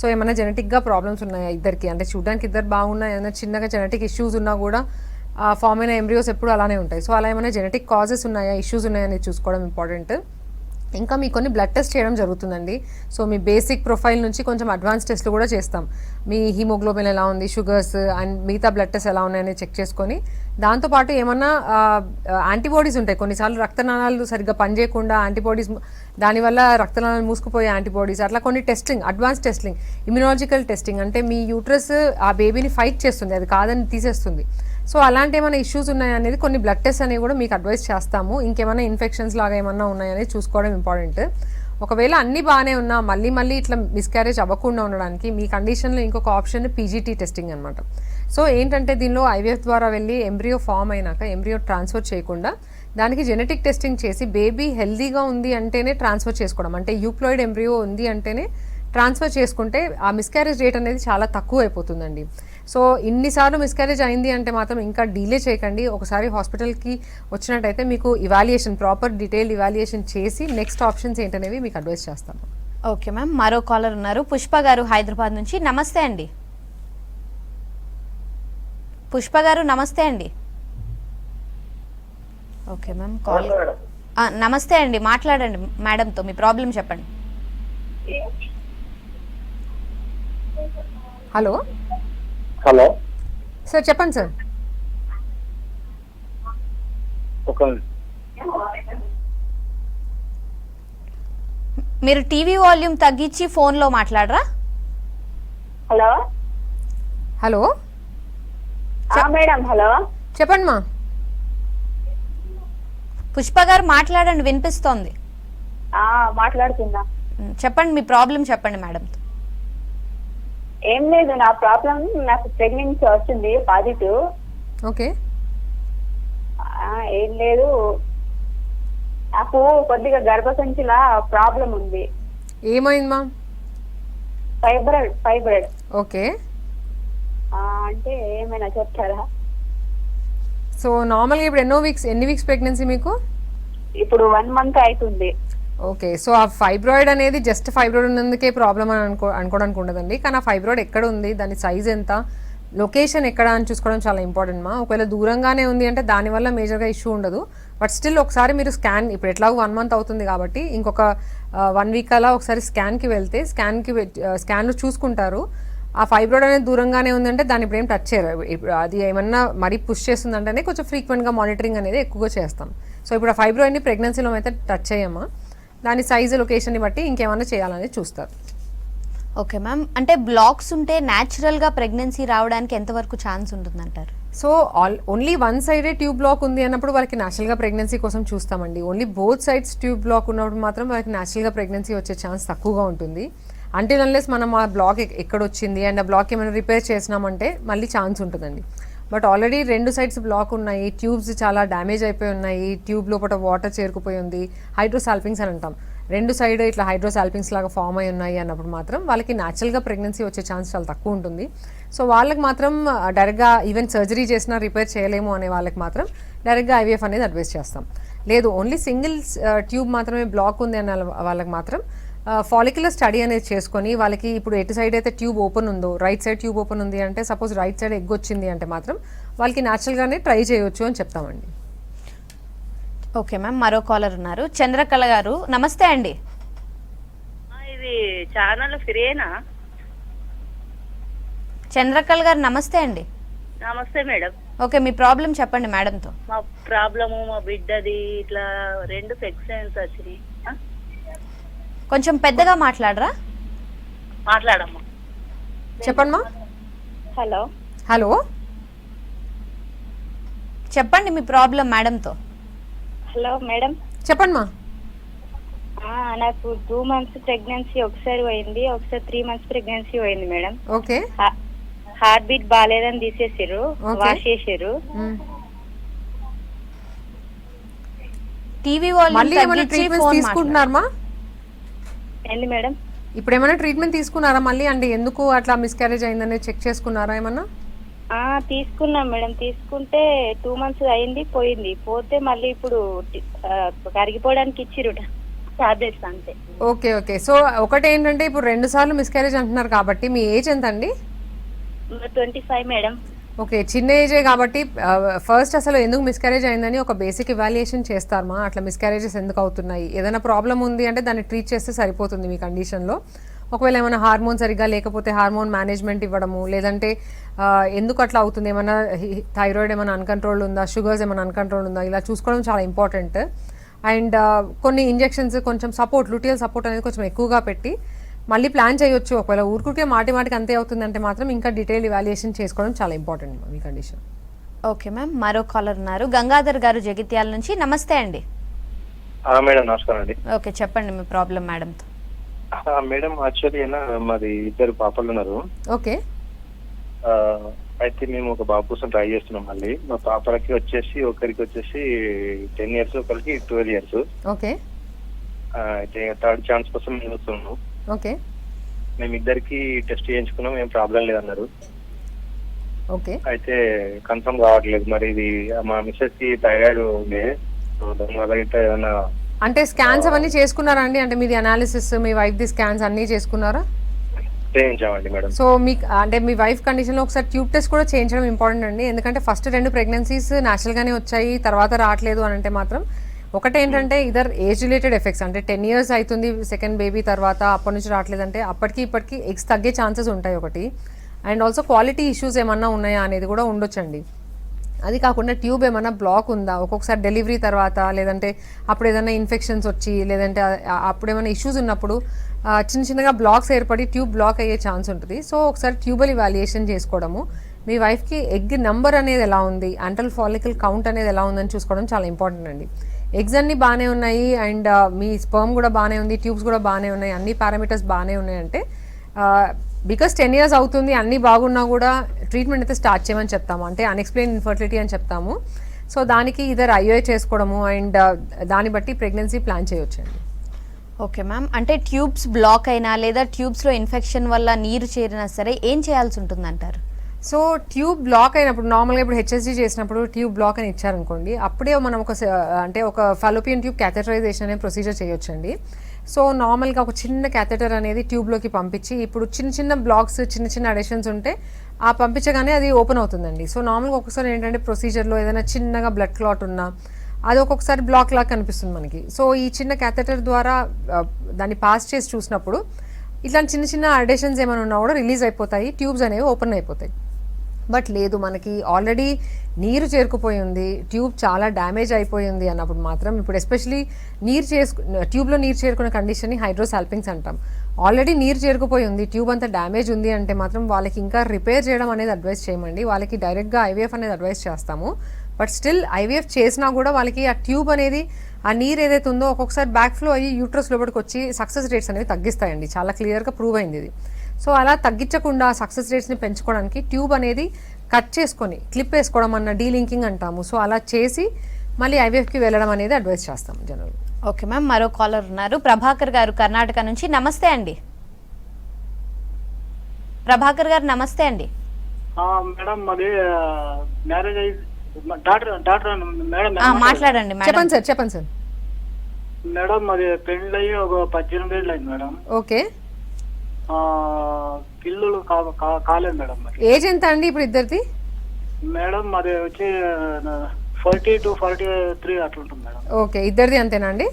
సో ఏమైనా జెనెటిక్గా ప్రాబ్లమ్స్ ఉన్నాయా ఇద్దరికి? అంటే చూడడానికి ఇద్దరు బాగున్నాయి? ఏమైనా చిన్నగా జెనెటిక్ ఇష్యూస్ ఉన్నా కూడా ఫామ్ అయిన ఎంబ్రియోస్ ఎప్పుడు అలానే ఉంటాయి. సో అలా ఏమైనా జెనెటిక్ కాజెస్ ఉన్నాయా? ఇష్యూస్ ఉన్నాయా అనేది చూసుకోవడం ఇంపార్టెంట్. ఇంకా మీ కొన్ని బ్లడ్ టెస్ట్ చేయడం జరుగుతుందండి. సో మీ బేసిక్ ప్రొఫైల్ నుంచి కొంచెం అడ్వాన్స్ టెస్ట్లు కూడా చేస్తాం. మీ హీమోగ్లోబిన్ ఎలా ఉంది షుగర్స్ అండ్ మిగతా బ్లడ్ టెస్ట్ ఎలా ఉన్నాయని చెక్ చేసుకొని దాంతోపాటు ఏమన్నా యాంటీబాడీస్ ఉంటాయి. కొన్నిసార్లు రక్తనాళాలు సరిగ్గా పనిచేయకుండా యాంటీబాడీస్ దానివల్ల రక్తనాళాలు మూసుకుపోయే యాంటీబాడీస్ అట్లా కొన్ని testing advance testing immunological testing అంటే మీ యూట్రస్ ఆ బేబీని ఫైట్ చేస్తుంది. అది కాదని తీసేస్తుంది. సో అలాంటి ఏమైనా ఇష్యూస్ ఉన్నాయనేది కొన్ని బ్లడ్ టెస్ట్ అనేవి కూడా మీకు అడ్వైస్ చేస్తాము. ఇంకేమైనా ఇన్ఫెక్షన్స్ లాగా ఏమన్నా ఉన్నాయనేది చూసుకోవడం ఇంపార్టెంట్ ఒకవేళ అన్నీ బాగానే ఉన్నా మళ్ళీ మళ్ళీ ఇట్లా మిస్క్యారేజ్ అవ్వకుండా ఉండడానికి మీ కండిషన్లో ఇంకొక ఆప్షన్ పీజీటీ టెస్టింగ్ అనమాట సో ఏంటంటే దీనిలో ఐవీఎఫ్ ద్వారా వెళ్ళి ఎంబ్రియో ఫామ్ అయినాక ఎంబ్రియో ట్రాన్స్ఫర్ చేయకుండా దానికి జెనెటిక్ టెస్టింగ్ చేసి బేబీ హెల్దీగా ఉంది అంటేనే ట్రాన్స్ఫర్ చేసుకోవడం. అంటే యూప్లాయిడ్ ఎంబ్రియో ఉంది అంటేనే ట్రాన్స్ఫర్ చేసుకుంటే ఆ మిస్క్యారేజ్ రేట్ అనేది చాలా తక్కువ అయిపోతుందండి. సో ఇన్నిసార్లు మిస్క్యారేజ్ అయింది అంటే మాత్రం ఇంకా డీలే చేయకండి. ఒకసారి హాస్పిటల్కి వచ్చినట్టయితే మీకు ఇవాల్యుయేషన్ ప్రాపర్ డీటెయిల్ ఇవాల్యుయేషన్ చేసి నెక్స్ట్ ఆప్షన్స్ ఏంటనేవి మీకు అడ్వైస్ చేస్తాము ఓకే మ్యామ్ మరో కాలర్ ఉన్నారు. పుష్ప గారు హైదరాబాద్ నుంచి. నమస్తే అండి. పుష్ప గారు నమస్తే అండి. ఓకే మ్యామ్ కాల్ నమస్తే అండి. మాట్లాడండి మేడంతో మీ ప్రాబ్లం చెప్పండి. Hello hello. సార్ చెప్పండి సార్. ఒక మీరు టీవీ వాల్యూమ్ తగ్గించి ఫోన్లో మాట్లాడరా? హలో. హలో. ఆ, మేడం హలో. చెప్పండి మా. పుష్ప గారు మాట్లాడండి వినిపిస్తోంది. ఆ, మాట్లాడుతున్నా. ఉమ్, చెప్పండి మీ ప్రాబ్లం చెప్పండి మేడంతో. ఏం లేదు నా ప్రాబ్లం నాకు ప్రెగ్నెన్సీ వచ్చింది పాజిటివ్ ఓకే. ఏం లేదు. నాకు కొద్దిగా గర్భసంచిలా ప్రాబ్లం ఉంది. ఏమైంది మా ఫైబ్రాయిడ్ ఫైబ్రాయిడ్ ఓకే. అంటే ఏమైనా చెప్తారా? సో నార్మల్గా ఇప్పుడు ఎన్నో వీక్స్ ఎన్ని వీక్స్ ప్రెగ్నెన్సీ మీకు? ఇప్పుడు వన్ మంత్ అవుతుంది ఓకే సో ఆ ఫైబ్రాయిడ్ అనేది జస్ట్ ఫైబ్రాయిడ్ ఉన్నందుకే ప్రాబ్లం అని అనుకో అనుకోవడానికి ఉండదండి. కానీ ఆ ఫైబ్రాయిడ్ ఎక్కడ ఉంది? దాని సైజ్ ఎంత? లొకేషన్ ఎక్కడ అని చూసుకోవడం చాలా ఇంపార్టెంట్ మా. ఒకవేళ దూరంగానే ఉంది అంటే దానివల్ల మేజర్గా ఇష్యూ ఉండదు. బట్ స్టిల్ ఒకసారి మీరు స్కాన్ ఇప్పుడు ఎట్లాగో వన్ మంత్ అవుతుంది కాబట్టి ఇంకొక వన్ వీక్ అలా ఒకసారి స్కాన్కి వెళ్తే స్కాన్కి స్కాన్లో చూసుకుంటారు. ఆ ఫైబ్రాయిడ్ అనేది దూరంగానే ఉందంటే దాన్ని ఇప్పుడు ఏం టచ్ చేయరు. ఇప్పుడు అది ఏమన్నా మరీ పుష్ చేస్తుందంటేనే కొంచెం ఫ్రీక్వెంట్గా మానిటరింగ్ అనేది ఎక్కువగా చేస్తాం. సో ఇప్పుడు ఆ ఫైబ్రాయిడ్ని ప్రెగ్నెన్సీలో అయితే టచ్ చేయమ్మా దాని సైజు లొకేషన్ని బట్టి ఇంకేమైనా చేయాలనేది చూస్తారు. Okay ma'am. అంటే బ్లాక్స్ ఉంటే న్యాచురల్గా ప్రెగ్నెన్సీ రావడానికి ఎంతవరకు ఛాన్స్ ఉంటుందంటారు? సో ఆల్ ఓన్లీ వన్ సైడే ట్యూబ్ బ్లాక్ ఉంది అన్నప్పుడు వాళ్ళకి న్యాచురల్గా ప్రెగ్నెన్సీ కోసం చూస్తామండి. Only both sides tube block ఉన్నప్పుడు మాత్రం వాళ్ళకి న్యాచురల్గా ప్రెగ్నెన్సీ వచ్చే ఛాన్స్ తక్కువగా ఉంటుంది. అంటే అన్లెస్ మనం ఆ బ్లాక్ ఎక్కడ వచ్చింది అండ్ ఆ బ్లాక్ ఏమైనా రిపేర్ చేసినామంటే మళ్ళీ ఛాన్స్ ఉంటుందండి. బట్ ఆల్రెడీ రెండు సైడ్స్ బ్లాక్ ఉన్నాయి ట్యూబ్స్ చాలా డ్యామేజ్ అయిపోయి ఉన్నాయి ట్యూబ్ లోపల వాటర్ చేరుకుపోయి ఉంది హైడ్రోసాల్పింగ్స్ అని అంటాం. రెండు సైడ్ ఇట్లా హైడ్రోసాల్పింగ్స్ లాగా ఫామ్ అయి ఉన్నాయి అన్నప్పుడు మాత్రం వాళ్ళకి న్యాచురల్గా ప్రెగ్నెన్సీ వచ్చే ఛాన్స్ చాలా తక్కువ ఉంటుంది. సో వాళ్ళకి మాత్రం డైరెక్ట్గా ఈవెన్ సర్జరీ చేసినా రిపేర్ చేయలేము అనే వాళ్ళకి మాత్రం డైరెక్ట్గా ఐవీఎఫ్ అనేది అడ్వైస్ చేస్తాం. లేదు ఓన్లీ సింగిల్ ట్యూబ్ మాత్రమే బ్లాక్ ఉంది అన్న వాళ్ళకి మాత్రం ఫాలిక్యులర్ స్టడీ అనేది చేసుకొని వాళ్ళకి ఇప్పుడు ఎటు సైడ్ అయితే ట్యూబ్ ఓపెన్ ఉందో రైట్ సైడ్ ట్యూబ్ ఓపెన్ ఉంది అంటే సపోజ్ రైట్ సైడ్ ఎగ్ వచ్చింది అంటే మాత్రం వాళ్ళకి న్యాచురల్గానే ట్రై చేయొచ్చు అని చెప్తామండి. ఓకే మ్యామ్ మరో కాలర్ ఉన్నారు. చంద్రకళ గారు నమస్తే అండి. ఇది ఛానల్ ఫ్రీయేనా చంద్రకళ గారు నమస్తే అండి. నమస్తే మేడం. ఓకే మీ ప్రాబ్లం చెప్పండి మేడంతో. మా ప్రాబ్లము మా బిడ్డది ఇట్లా రెండు సెక్షన్స్ వచ్చినాయి? కొంచెం పెద్దగా మాట్లాడరా? మాట్లాడమ్మా. చెప్పండి మా. హలో. హలో. చెప్పండి మీ ప్రాబ్లం మేడంతో. Hello madam. చెప్పండి మా. ఆ, నాకు టూ మంత్స్ ప్రెగ్నెన్సీ ఒకసారి పోయింది ఒకసారి త్రీ మంత్స్ ప్రెగ్నెన్సీ పోయింది మేడం. ఓకే. హార్ట్ బీట్ బాగాలేదని తీసేసారు. వాష్ చేసారు. టీవీ ఫోన్ తీసుకుంటున్నారమ్మా? ఏంది మేడం? ఇప్పుడు ఏమైనా ట్రీట్మెంట్ తీసుకున్నారా మళ్ళీ? అంటే ఎందుకు అట్లా మిస్క్యారేజ్ అయిందనేది చెక్ చేసుకున్నారా ఏమన్నా? ఆ, తీసుకున్నాం మేడం. తీసుకుంటే టూ మంత్స్ అయింది పోయింది. పోతే మళ్ళీ ఇప్పుడు కరిగిపోవడానికి ఇచ్చిరు టాబ్లెట్స్ అంతే. Okay okay. సో ఒకటి ఏంటంటే ఇప్పుడు రెండు సార్లు మిస్క్యారేజ్ అంటున్నారు కాబట్టి మీ ఏజ్ ఎంత అండి ట్వంటీ ఫైవ్ మేడం. ఓకే చిన్న ఏజే కాబట్టి ఫస్ట్ అసలు ఎందుకు మిస్క్యారేజ్ అయిందని ఒక బేసిక్ ఇవాల్యుయేషన్ చేస్తారమా అట్లా మిస్క్యారేజెస్ ఎందుకు అవుతున్నాయి? ఏదైనా ప్రాబ్లం ఉంది అంటే దాన్ని ట్రీట్ చేస్తే సరిపోతుంది మీ కండిషన్లో ఒకవేళ ఏమైనా హార్మోన్ సరిగ్గా లేకపోతే హార్మోన్ మేనేజ్మెంట్ ఇవ్వడము లేదంటే ఎందుకు అట్లా అవుతుంది? ఏమైనా థైరాయిడ్ ఏమైనా అన్కంట్రోల్ ఉందా? షుగర్స్ ఏమైనా అన్కంట్రోల్ ఉందా? ఇలా చూసుకోవడం చాలా ఇంపార్టెంట్ అండ్ కొన్ని ఇంజెక్షన్స్ కొంచెం సపోర్ట్ లుటియల్ సపోర్ట్ అనేది కొంచెం ఎక్కువగా పెట్టి మళ్ళీ ప్లాన్ చేయొచ్చు. ఒకవేళ ఊరుకుకే మాటి మాటికి అంతే అవుతుందంటే మాత్రం ఇంకా డీటెయిల్ ఇవాల్యుయేషన్ చేసుకోవడం చాలా ఇంపార్టెంట్ మీ కండిషన్ ఓకే మ్యామ్ మరో కాలర్ ఉన్నారు. గంగాధర్ గారు జగిత్యాల నుంచి. నమస్తే అండి. మేడం నమస్కారం అండి. ఓకే చెప్పండి మీ ప్రాబ్లం మేడంతో. ఆ, మేడం యాక్చువల్లీ మాది ఇద్దరు పాపలు ఉన్నారు. ఓకే. ఆ, అయితే మేము ఒక బాబు కోసం ట్రై చేస్తున్నాం మళ్ళీ. మా పాపలకి వచ్చేసి ఒకరికి వచ్చేసి టెన్ ఇయర్స్ ఒకరికి ట్వెల్వ్ ఇయర్స్ ఓకే. అయితే థర్డ్ ఛాన్స్ కోసం మేము చూస్తున్నాం ఓకే. మేము ఇద్దరికి టెస్ట్ చేయించుకున్నాం ఏం ప్రాబ్లం లేదన్నారు. ఓకే. అయితే కన్ఫర్మ్ కావట్లేదు మరి ఇది మా మిస్సెస్కి థైరాయిడ్ ఉంది సో దానివల్ల ఇట్లా ఏదైనా అంటే స్కాన్స్ అవన్నీ చేసుకున్నారా అండి అంటే మీది అనాలిసిస్ మీ వైఫ్ది స్కాన్స్ అన్నీ చేసుకున్నారా? చేయించామండి మేడం. సో మీకు అంటే మీ వైఫ్ కండిషన్లో ఒకసారి ట్యూబ్ టెస్ట్ కూడా చేయించడం ఇంపార్టెంట్ అండి ఎందుకంటే ఫస్ట్ రెండు ప్రెగ్నెన్సీస్ న్యాచురల్గానే వచ్చాయి తర్వాత రావట్లేదు అని అంటే మాత్రం ఒకటి ఏంటంటే ఇదర్ ఏజ్ రిలేటెడ్ ఎఫెక్ట్స్ అంటే టెన్ ఇయర్స్ అవుతుంది సెకండ్ బేబీ తర్వాత అప్పటి నుంచి రావట్లేదంటే అప్పటికి ఇప్పటికి ఎగ్స్ తగ్గే ఛాన్సెస్ ఉంటాయి ఒకటి. అండ్ ఆల్సో క్వాలిటీ ఇష్యూస్ ఏమన్నా ఉన్నాయా అనేది కూడా ఉండొచ్చండి. అది కాకుండా ట్యూబ్ ఏమైనా బ్లాక్ ఉందా? ఒక్కొక్కసారి డెలివరీ తర్వాత లేదంటే అప్పుడు ఏదైనా ఇన్ఫెక్షన్స్ వచ్చి లేదంటే అప్పుడు ఏమైనా ఇష్యూస్ ఉన్నప్పుడు చిన్న చిన్నగా బ్లాక్స్ ఏర్పడి ట్యూబ్ బ్లాక్ అయ్యే ఛాన్స్ ఉంటుంది. సో ఒకసారి ట్యూబల్ ఇవాల్యుయేషన్ చేసుకోవడము. మీ వైఫ్కి ఎగ్ నెంబర్ అనేది ఎలా ఉంది? అంటల్ ఫాలికల్ కౌంట్ అనేది ఎలా ఉందని చూసుకోవడం చాలా ఇంపార్టెంట్ అండి. ఎగ్స్ అన్నీ బాగానే ఉన్నాయి అండ్ uh, మీ స్పర్మ్ కూడా బాగానే ఉంది ట్యూబ్స్ కూడా బాగానే ఉన్నాయి అన్ని పారామీటర్స్ బాగానే ఉన్నాయంటే బికాస్ టెన్ ఇయర్స్ అవుతుంది అన్నీ బాగున్నా కూడా ట్రీట్మెంట్ అయితే స్టార్ట్ చేయమని చెప్తాము. అంటే అన్ఎక్స్ప్లెయిన్ ఇన్ఫర్టిలిటీ అని చెప్తాము. సో దానికి ఇదర్ ఐఓఐ చేసుకోవడము అండ్ uh, దాన్ని బట్టి ప్రెగ్నెన్సీ ప్లాన్ చేయొచ్చండి. ఓకే మ్యామ్ అంటే ట్యూబ్స్ బ్లాక్ అయినా లేదా ట్యూబ్స్లో ఇన్ఫెక్షన్ వల్ల నీరు చేరినా సరే ఏం చేయాల్సి ఉంటుందంటారు? సో ట్యూబ్ బ్లాక్ అయినప్పుడు నార్మల్గా ఇప్పుడు హెచ్ఎస్జీ చేసినప్పుడు ట్యూబ్ బ్లాక్ అని ఇచ్చారనుకోండి అప్పుడే మనం ఒక అంటే ఒక ఫలోపియన్ ట్యూబ్ క్యాథెటరైజేషన్ అనే ప్రొసీజర్ చేయొచ్చండి. సో నార్మల్గా ఒక చిన్న క్యాథెటర్ అనేది ట్యూబ్లోకి పంపించి ఇప్పుడు చిన్న చిన్న బ్లాక్స్ చిన్న చిన్న అడిషన్స్ ఉంటే ఆ పంపించగానే అది ఓపెన్ అవుతుందండి. సో నార్మల్గా ఒక్కొక్కసారి ఏంటంటే ప్రొసీజర్లో ఏదైనా చిన్నగా బ్లడ్ క్లాట్ ఉన్నా అది ఒక్కొక్కసారి బ్లాక్ లాగా కనిపిస్తుంది మనకి. సో ఈ చిన్న క్యాథెటర్ ద్వారా దాన్ని పాస్ చేసి చూసినప్పుడు ఇట్లాంటి చిన్న చిన్న అడిషన్స్ ఏమైనా ఉన్నా కూడా రిలీజ్ అయిపోతాయి ట్యూబ్స్ అనేవి ఓపెన్ అయిపోతాయి. బట్ లేదు మనకి ఆల్రెడీ నీరు చేరుకుపోయి ఉంది ట్యూబ్ చాలా డ్యామేజ్ అయిపోయింది అన్నప్పుడు మాత్రం ఇప్పుడు ఎస్పెషలీ నీరు చేసుకు ట్యూబ్లో నీరు చేరుకునే కండిషన్ని హైడ్రోసాల్పింగ్స్ అంటాం. ఆల్రెడీ నీరు చేరుకుపోయి ఉంది ట్యూబ్ అంతా డ్యామేజ్ ఉంది అంటే మాత్రం వాళ్ళకి ఇంకా రిపేర్ చేయడం అనేది అడ్వైస్ చేయమండి. వాళ్ళకి డైరెక్ట్గా ఐవీఎఫ్ అనేది అడ్వైస్ చేస్తాము. బట్ స్టిల్ ఐవీఎఫ్ చేసినా కూడా వాళ్ళకి ఆ ట్యూబ్ అనేది ఆ నీరు ఏదైతే ఉందో ఒక్కొక్కసారి బ్యాక్ ఫ్లో అయ్యి యూట్రస్ లోపలికి వచ్చి సక్సెస్ రేట్స్ అనేవి తగ్గిస్తాయండి. చాలా క్లియర్గా ప్రూవ్ అయింది ఇది. సో అలా తగ్గించకుండా సక్సెస్ రేట్స్ని పెంచుకోవడానికి ట్యూబ్ అనేది కట్ చేసుకొని క్లిప్ వేసుకోవడం అన్న డీలింకింగ్ అంటాము. సో అలా చేసి మళ్ళీ ఐవీఎఫ్కి వెళ్ళడం అనేది అడ్వైస్ చేస్తాం జనరల్. ఓకే మ్యామ్ మరో కాలర్ ఉన్నారు. ప్రభాకర్ గారు కర్ణాటక నుంచి. నమస్తే అండి. ప్రభాకర్ గారు నమస్తే అండి. ఆ, మేడం మాది మ్యారేజ్ అయ్యి డాక్టర్ డాక్టర్ మేడం మాట్లాడండి మేడం. చెప్పండి సార్ చెప్పండి సార్. మేడం మాది పెళ్ళి అయ్యి ఒక పద్దెనిమిది ఏళ్ళు అయింది మేడం. ఓకే పిల్లలు కాలేదు మేడం మరి. ఏజ్ ఎంత అండి ఇప్పుడు ఇద్దరిది? మేడం మాది వచ్చి ఫార్టీ టు ఫార్టీ త్రీ అట్లా ఉంటుంది మేడం. ఓకే ఇద్దరిది అంతేనా అండి?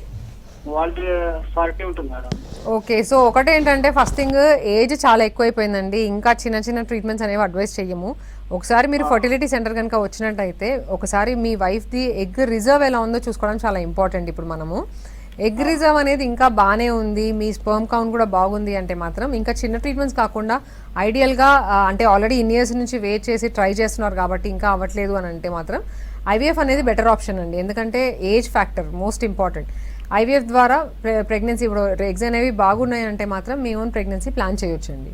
వాళ్ళది ఫార్టీ ఉంటుంది మేడం. ఓకే సో ఒకటి ఏంటంటే ఫస్ట్ థింగ్ ఏజ్ చాలా ఎక్కువైపోయిందండి. ఇంకా చిన్న చిన్న ట్రీట్మెంట్స్ అనేవి అడ్వైస్ చెయ్యము. ఒకసారి మీరు ఫర్టిలిటీ సెంటర్ కనుక వచ్చినట్టయితే ఒకసారి మీ వైఫ్ది ఎగ్ రిజర్వ్ ఎలా ఉందో చూసుకోవడం చాలా ఇంపార్టెంట్ ఇప్పుడు మనము. ఎగ్ రిజర్వ్ అనేది ఇంకా బాగానే ఉంది. మీ స్పర్మ్ కౌంట్ కూడా బాగుంది అంటే మాత్రం. ఇంకా చిన్న ట్రీట్మెంట్స్ కాకుండా ఐడియల్గా అంటే ఆల్రెడీ ఇన్ ఇయర్స్ నుంచి వెయిట్ చేసి ట్రై చేస్తున్నారు కాబట్టి ఇంకా అవ్వట్లేదు అని అంటే మాత్రం ఐవీఎఫ్ అనేది బెటర్ ఆప్షన్ అండి. ఎందుకంటే age factor most important IVF ద్వారా ప్రెగ్నెన్సీ ఇప్పుడు ఎగ్స్ అనేవి బాగున్నాయి అంటే మాత్రం మీ ఓన్ ప్రెగ్నెన్సీ ప్లాన్ చేయొచ్చండి.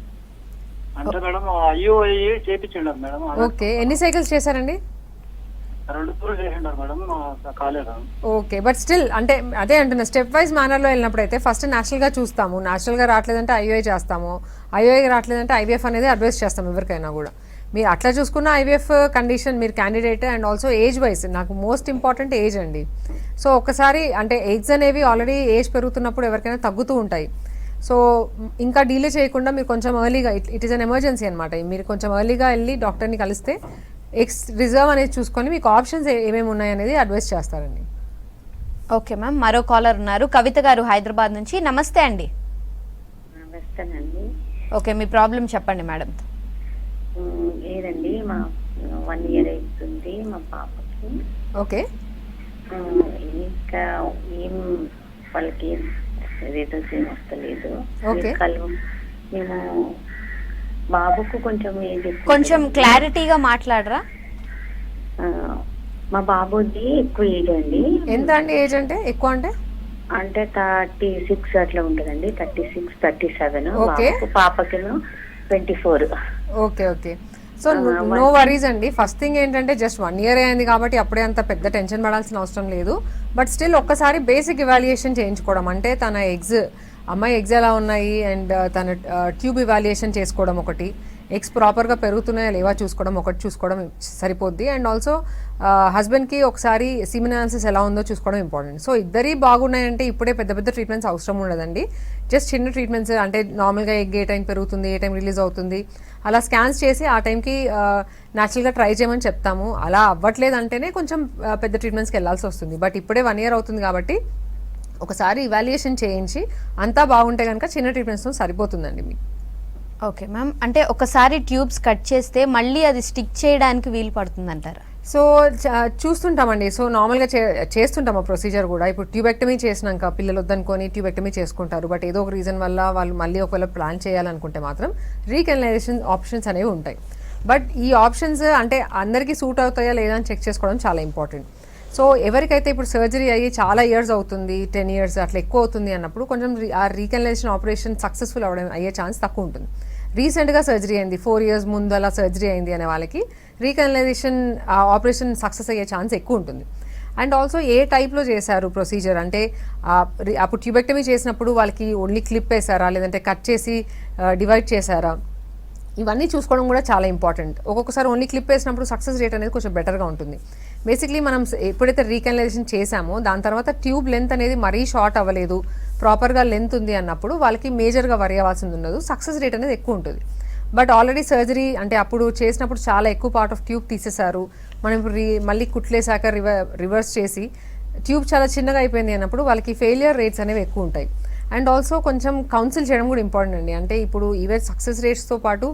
అంటే మేడం మేడం. అదే ఓకే. ఎన్ని సైకిల్స్ చేశారండి రెండు దూరం చేసిండారు మేడం ఆ, కాలేదు ఓకే బట్ స్టిల్ అంటే అదే అంటున్నా స్టెప్ వైజ్ మేనర్లో వెళ్ళినప్పుడు అయితే ఫస్ట్ న్యాచురల్గా చూస్తాము. న్యాచురల్గా రావట్లేదంటే ఐఓఐ చేస్తాము. ఐఓఐ రావట్లేదంటే ఐవీఎఫ్ అనేది అడ్వైస్ చేస్తాము ఎవరికైనా కూడా. మీరు అట్లా చూసుకున్న ఐవీఎఫ్ కండిషన్ మీరు candidate and also age wise నాకు మోస్ట్ ఇంపార్టెంట్ ఏజ్ అండి. సో ఒకసారి అంటే ఎగ్స్ అనేవి ఆల్రెడీ ఏజ్ పెరుగుతున్నప్పుడు ఎవరికైనా తగ్గుతూ ఉంటాయి. సో ఇంకా డీలే చేయకుండా మీరు కొంచెం ఎర్లీగా it it is an emergency అనమాట మీరు కొంచెం ఎర్లీగా వెళ్ళి డాక్టర్ని కలిస్తే ఎక్స్ రిజర్వ్ అనేది చూసుకొని మీకు ఆప్షన్స్ ఏమేమి ఉన్నాయి అనేది అడ్వైస్ చేస్తారండి. ఓకే మ్యామ్ మరో కాలర్ ఉన్నారు. కవిత గారు హైదరాబాద్ నుంచి. నమస్తే అండి. ఓకే మీ ప్రాబ్లం చెప్పండి మేడం. లేదండి మా వన్ ఇయర్ అవుతుంది మా పాపకి. ఓకే ఇంకా ఏం వాళ్ళకి రిజల్ట్స్ ఏం వస్తలేదు. కలు మేము బాబుకు కొంచెం కొంచెం క్లారిటీగా మాట్లాడరా? మా బాబుది ఎక్కువ ఏజ్ అండి. ఎంత అండి ఏజ్ అంటే? ఎక్కువ అంటే? అంటే థర్టీ సిక్స్ అట్లా ఉంటుందండి. Thirty six thirty seven. పాపకేమో twenty four. Okay okay. So no worries అండి. ఫస్ట్ థింగ్ ఏంటంటే జస్ట్ వన్ ఇయర్ అయింది కాబట్టి అప్పుడే అంత పెద్ద టెన్షన్ పడాల్సిన అవసరం లేదు. బట్ స్టిల్ ఒక్కసారి బేసిక్ ఇవాల్యుయేషన్ చేయించుకోవడం. అంటే తన ఎగ్స్ అమ్మాయి ఎగ్స్ ఎలా ఉన్నాయి అండ్ తన ట్యూబ్ ఇవాల్యుయేషన్ చేసుకోవడం ఒకటి ఎగ్స్ ప్రాపర్గా పెరుగుతున్నాయా లేవా చూసుకోవడం ఒకటి చూసుకోవడం సరిపోద్ది. అండ్ ఆల్సో హస్బెండ్కి ఒకసారి సిమిన్ అనాలిసిస్ ఎలా ఉందో చూసుకోవడం ఇంపార్టెంట్ సో ఇద్దరి బాగున్నాయంటే ఇప్పుడే పెద్ద పెద్ద ట్రీట్మెంట్స్ అవసరం ఉండదండి. జస్ట్ చిన్న ట్రీట్మెంట్స్ అంటే నార్మల్గా ఎగ్ ఏ టైం పెరుగుతుంది ఏ టైం రిలీజ్ అవుతుంది. అలా స్కాన్స్ చేసి ఆ టైంకి న్యాచురల్గా ట్రై చేయమని చెప్తాము. అలా అవ్వట్లేదు అంటేనే కొంచెం uh, పెద్ద ట్రీట్మెంట్స్కి వెళ్ళాల్సి వస్తుంది. బట్ ఇప్పుడే వన్ ఇయర్ అవుతుంది కాబట్టి ఒకసారి ఇవాల్యుయేషన్ చేయించి అంతా బాగుంటే కనుక చిన్న ట్రీట్మెంట్స్తో సరిపోతుందండి మీకు. ఓకే మ్యామ్ అంటే ఒకసారి ట్యూబ్స్ కట్ చేస్తే మళ్ళీ అది స్టిక్ చేయడానికి వీలు పడుతుందంటారా? సో చ- చూస్తుంటామండి. సో నార్మల్గా చే చేస్తుంటాం ఆ ప్రొసీజర్ కూడా. ఇప్పుడు ట్యూబెక్టమీ చేసినాక పిల్లలు వద్దనుకొని ట్యూబెక్టమీ చేసుకుంటారు. బట్ ఏదో ఒక రీజన్ వల్ల వాళ్ళు మళ్ళీ ఒకవేళ ప్లాన్ చేయాలనుకుంటే మాత్రం రీకెనలైజేషన్ ఆప్షన్స్ అనేవి ఉంటాయి. బట్ ఈ ఆప్షన్స్ అంటే అందరికీ సూట్ అవుతాయా లేదా అని చెక్ చేసుకోవడం చాలా ఇంపార్టెంట్ సో ఎవరికైతే ఇప్పుడు సర్జరీ అయ్యి చాలా ఇయర్స్ అవుతుంది టెన్ ఇయర్స్ అట్లా ఎక్కువ అవుతుంది అన్నప్పుడు కొంచెం ఆ రీకన్లేషన్ ఆపరేషన్ సక్సెస్ఫుల్ అవ్వడం అయ్యే ఛాన్స్ తక్కువ ఉంటుంది. రీసెంట్గా సర్జరీ అయింది ఫోర్ ఇయర్స్ ముందు అలా సర్జరీ అయింది అనే వాళ్ళకి రీకనలైజేషన్ ఆపరేషన్ సక్సెస్ అయ్యే ఛాన్స్ ఎక్కువ ఉంటుంది. అండ్ ఆల్సో ఏ టైప్లో చేశారు ప్రొసీజర్ అంటే అప్పుడు ట్యూబెక్టమీ చేసినప్పుడు వాళ్ళకి ఓన్లీ క్లిప్ వేసారా లేదంటే కట్ చేసి డివైడ్ చేశారా? ఇవన్నీ చూసుకోవడం కూడా చాలా ఇంపార్టెంట్ ఒక్కొక్కసారి ఓన్లీ క్లిప్ వేసినప్పుడు సక్సెస్ రేట్ అనేది కొంచెం బెటర్గా ఉంటుంది. బేసిక్లీ మనం ఎప్పుడైతే రీకనలైజేషన్ చేసామో దాని తర్వాత ట్యూబ్ లెంత్ అనేది మరీ షార్ట్ అవ్వలేదు. ప్రాపర్గా లెంత్ ఉంది అన్నప్పుడు వాళ్ళకి మేజర్గా వరి అవ్వాల్సింది ఉండదు. సక్సెస్ రేట్ అనేది ఎక్కువ ఉంటుంది. బట్ ఆల్రెడీ సర్జరీ అంటే అప్పుడు చేసినప్పుడు చాలా ఎక్కువ పార్ట్ ఆఫ్ ట్యూబ్ తీసేశారు. మనం ఇప్పుడు రీ మళ్ళీ కుట్లేసాక రివర్ రివర్స్ చేసి ట్యూబ్ చాలా చిన్నగా అయిపోయింది అన్నప్పుడు వాళ్ళకి ఫెయిలియర్ రేట్స్ అనేవి ఎక్కువ ఉంటాయి. అండ్ ఆల్సో కొంచెం కౌన్సిల్ చేయడం కూడా ఇంపార్టెంట్ అండి. అంటే ఇప్పుడు ఈవెన్ సక్సెస్ రేట్స్తో పాటు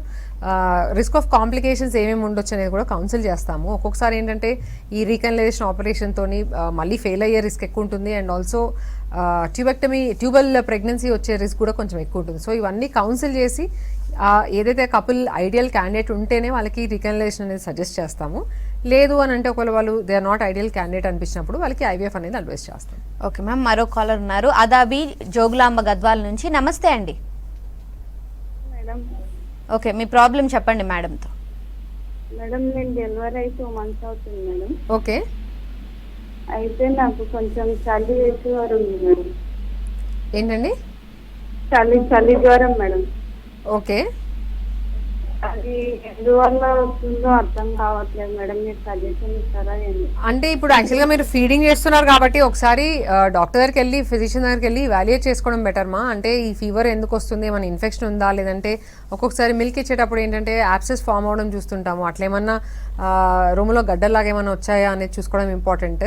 రిస్క్ ఆఫ్ కాంప్లికేషన్స్ ఏమేమి ఉండొచ్చు అనేది కూడా కౌన్సిల్ చేస్తాము. ఒక్కొక్కసారి ఏంటంటే ఈ రీకనలైజేషన్ ఆపరేషన్తో మళ్ళీ ఫెయిల్ అయ్యే రిస్క్ ఎక్కువ ఉంటుంది. And also tubectomy tubal pregnancy వచ్చే రిస్క్ కూడా కొంచెం ఎక్కువ ఉంటుంది. సో ఇవన్నీ కౌన్సిల్ చేసి ఏదైతే కపుల్ ఐడియల్ క్యాండిడేట్ ఉంటేనే వాళ్ళకి రీకనలైజేషన్ అనేది సజెస్ట్ చేస్తాము. లేదు అని అంటే ఒకవేళ వాళ్ళు they are not ideal candidate అనిపించినప్పుడు వాళ్ళకి ఐవీఎఫ్ అనేది అడ్వైస్ చేస్తాం. ఓకే మ్యామ్ మరో కాలర్ ఉన్నారు. అదాబి జోగులాంబ గద్వాల నుంచి. నమస్తే అండి. మేడం. ఓకే మీ ప్రాబ్లం చెప్పండి మేడంతో. మేడం నేను డెలివరీ అయి టూ మంత్స్ అవుతుంది మేడం. ఓకే అయితే నాకు కొంచెం చలి జ్వరం ఉంది మేడం. ఏంటండి? చలి చలి జ్వరం మేడం. ఓకే అది ఎందువల్ల వస్తుందో అర్థం కావట్లేదు మేడం మీరు సజెషన్ ఇస్తారా అంటే ఇప్పుడు యాక్చువల్గా మీరు ఫీడింగ్ చేస్తున్నారు కాబట్టి ఒకసారి డాక్టర్ దగ్గరికి వెళ్ళి ఫిజిషియన్ దగ్గరికి వెళ్ళి వాల్యుయేట్ చేసుకోవడం బెటర్ మా. అంటే ఈ ఫీవర్ ఎందుకు వస్తుంది? ఏమైనా ఇన్ఫెక్షన్ ఉందా? లేదంటే ఒక్కొక్కసారి మిల్క్ ఇచ్చేటప్పుడు ఏంటంటే యాప్సెస్ ఫామ్ అవడం చూస్తుంటాము. అట్లేమన్నా రూమ్లో గడ్డల్లాగా ఏమైనా వచ్చాయా అనేది చూసుకోవడం ఇంపార్టెంట్